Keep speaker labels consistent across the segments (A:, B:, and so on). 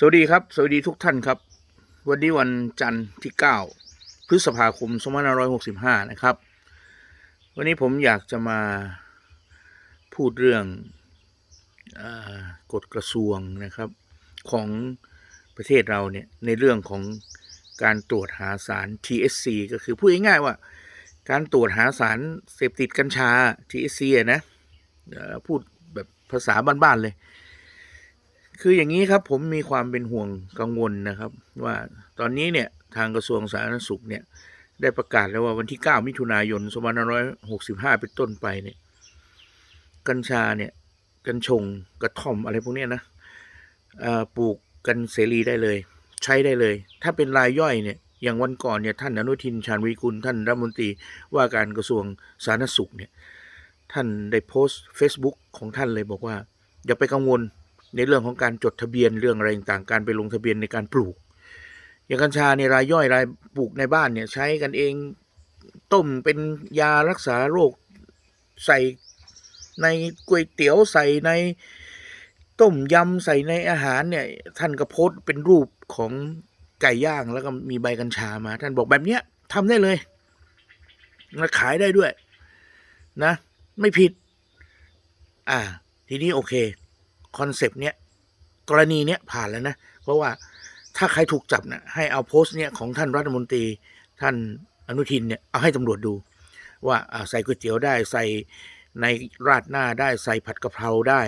A: สวัสดีครับ สวัสดีทุกท่านครับ วันนี้วันจันทร์ที่ 9 พฤษภาคม 2565 นะครับ วันนี้ผมอยากจะมาพูดเรื่องอกฎกระทรวงนะครับของประเทศเราเนี่ยในเรื่องของการตรวจหาสาร THC ก็คือพูดง่ายๆว่า การตรวจหาสารเสพติดกัญชา THC นะพูดแบบภาษาบ้านๆเลย คืออย่างนี้ครับผมมีความเป็นห่วงกังวลนะครับ ว่าตอนนี้เนี่ยทางกระทรวงสาธารณสุขเนี่ยได้ประกาศแล้วว่าวันที่ 9 มิถุนายน 2565 เป็นต้นไปเนี่ยกัญชาเนี่ยกัญชงกระท่อมอะไรพวกนี้นะปลูกกันเสรีได้เลย ใช้ได้เลย ถ้าเป็นรายย่อยเนี่ยอย่างวันก่อนเนี่ยท่านอนุทินชาญวิกุลท่านรัฐมนตรีว่าการกระทรวงสาธารณสุขเนี่ยท่านได้โพสต์ Facebook ของท่านเลยบอกว่า อย่าไปกังวล ในเรื่องของการจดทะเบียนเรื่องอะไรต่างๆการไปลงทะเบียนในการปลูก อย่างกัญชาในรายย่อยรายปลูกในบ้านเนี่ยใช้กันเองต้มเป็นยารักษาโรคใส่ในก๋วยเตี๋ยวใส่ในต้มยำใส่ในอาหารเนี่ยท่านก็โพสต์เป็นรูปของไก่ย่างแล้วก็มีใบกัญชามา ท่านบอกแบบเนี้ยทำได้เลยมาขายได้ด้วย นะ ไม่ผิด อ่า ทีนี้โอเค คอนเซปต์เนี้ยกรณีเนี้ยผ่านแล้วนะ เพราะว่าถ้าใครถูกจับเนะให้เอาโพสต์เนี้ยของท่านรัฐมนตรีท่านอนุทินเนี่ยเอาให้ตำรวจดูว่าอ่าใส่ก๋วยเตี๋ยวได้ใส่ในราดหน้าได้ใส่ผัดกะเพราได้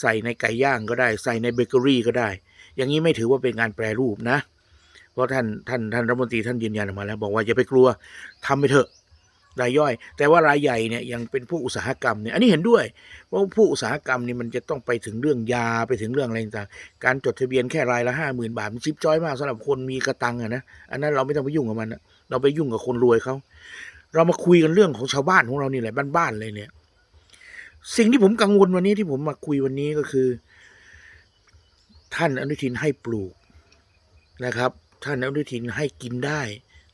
A: ใส่ในไก่ย่างก็ได้ ใส่ในเบเกอรี่ก็ได้ อย่างนี้ไม่ถือว่าเป็นงานแปรรูปนะ เพราะท่านท่านท่านรัฐมนตรีท่านยืนยันออกมาแล้ว บอกว่าอย่าไปกลัวทำไปเถอะ รายย่อย แต่ว่ารายใหญ่เนี่ยยังเป็นผู้อุตสาหกรรมเนี่ยอันนี้เห็นด้วยเพราะผู้อุตสาหกรรมนี่มันจะต้องไปถึงเรื่องยาไปถึงเรื่องอะไรต่างๆการจดทะเบียนแค่รายละห้าหมื่นบาทมันชิปจ้อยมากสำหรับคนมีกระตังอะนะอันนั้นเราไม่ต้องไปยุ่งกับมันนะเราไปยุ่งกับคนรวยเขาเรามาคุยกันเรื่องของชาวบ้านของเรานี่แหละบ้านๆเลยเนี่ย สิ่งที่ผมกังวลวันนี้ที่ผมมาคุยวันนี้ก็คือ ท่านอนุทินให้ปลูกนะครับ ท่านอนุทินให้กินได้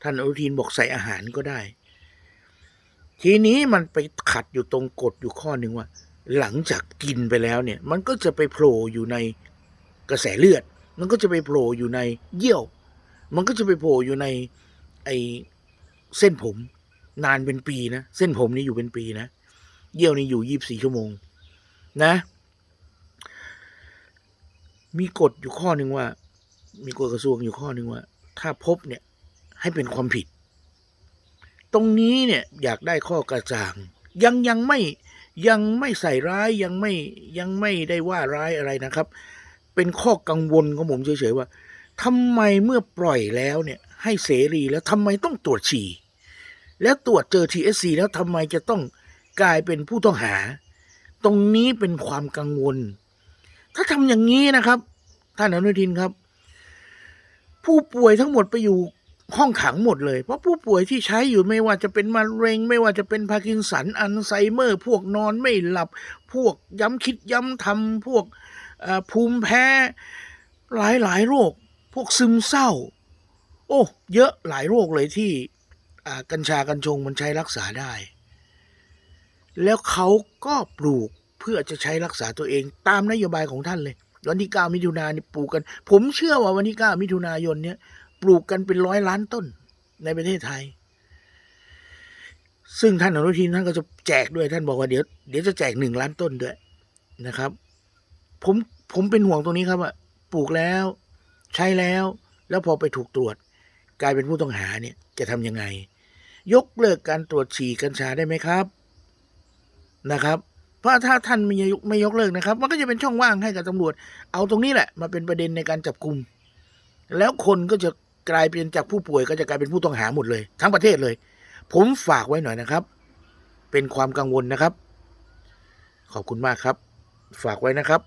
A: ท่านอนุทินบอกใส่อาหารก็ได้ ทีนี้มันไปขัดอยู่ตรงกฎอยู่ข้อหนึ่งว่า หลังจากกินไปแล้วเนี่ย มันก็จะไปโผล่อยู่ในกระแสเลือด มันก็จะไปโผล่อยู่ในเยี่ยว มันก็จะไปโผล่อยู่ในไอเส้นผม นานเป็นปีนะ เส้นผมนี่อยู่เป็นปีนะ เยี่ยวนี่อยู่ยี่บสี่ชั่วโมง นะ มีกฎอยู่ข้อหนึ่งว่า มีกฎกระทรวงอยู่ข้อหนึ่งว่า ถ้าพบเนี่ยให้เป็นความผิด ตรงนี้เนี่ยอยากได้ข้อกระจ่าง ยังยังไม่ยังไม่ใส่ร้ายยังไม่ยังไม่ได้ว่าร้ายอะไรนะครับ เป็นข้อกังวลของผมเฉยๆว่าทำไมเมื่อปล่อยแล้วเนี่ยให้เสรีแล้วทำไมต้องตรวจฉี่แล้วตรวจเจอ TSC แล้วทำไมจะต้องกลายเป็นผู้ต้องหา ตรงนี้เป็นความกังวล ถ้าทำอย่างนี้นะครับ ท่านอนุทินครับ ผู้ป่วยทั้งหมดไปอยู่ ห้องขังหมดเลย เพราะผู้ป่วยที่ใช้อยู่ไม่ว่าจะเป็นมะเร็ง ไม่ว่าจะเป็นพาร์กินสันอัลไซเมอร์ พวกนอนไม่หลับ พวกย้ำคิดย้ำทำพวกภูมิแพ้หลายหลายโรค พวกซึมเศร้า โอ้เยอะหลายโรคเลยที่กัญชากัญชงมันใช้รักษาได้ แล้วเขาก็ปลูกเพื่อจะใช้รักษาตัวเองตามนโยบายของท่านเลยวันที่ 9 มิถุนายนปลูกกัน ผมเชื่อว่าวันที่ 9 มิถุนายนเนี่ย ลูกกันเป็นร้อยล้านต้นในประเทศไทย ซึ่งท่านอนุทินท่านก็จะแจกด้วยท่านบอกว่าเดี๋ยวเดี๋ยวจะแจกหนึ่งล้านต้นด้วยนะครับ ผมผมเป็นห่วงตรงนี้ครับว่าปลูกแล้วใช้แล้ว แล้วพอไปถูกตรวจ กลายเป็นผู้ต้องหาเนี่ยจะทำยังไง ยกเลิกการตรวจฉี่กัญชาได้ไหมครับนะครับเพราะถ้าท่านไม่ยกไม่ยกเลิกนะครับ มันก็จะเป็นช่องว่างให้กับตำรวจ เอาตรงนี้แหละ มาเป็นประเด็นในการจับกลุ่มแล้วคนก็จะ กลายเป็นจากผู้ป่วยก็จะกลายเป็นผู้ต้องหาหมดเลย ทั้งประเทศเลย ผมฝากไว้หน่อยนะครับ เป็นความกังวลนะครับ ขอบคุณมากครับ ฝากไว้นะครับ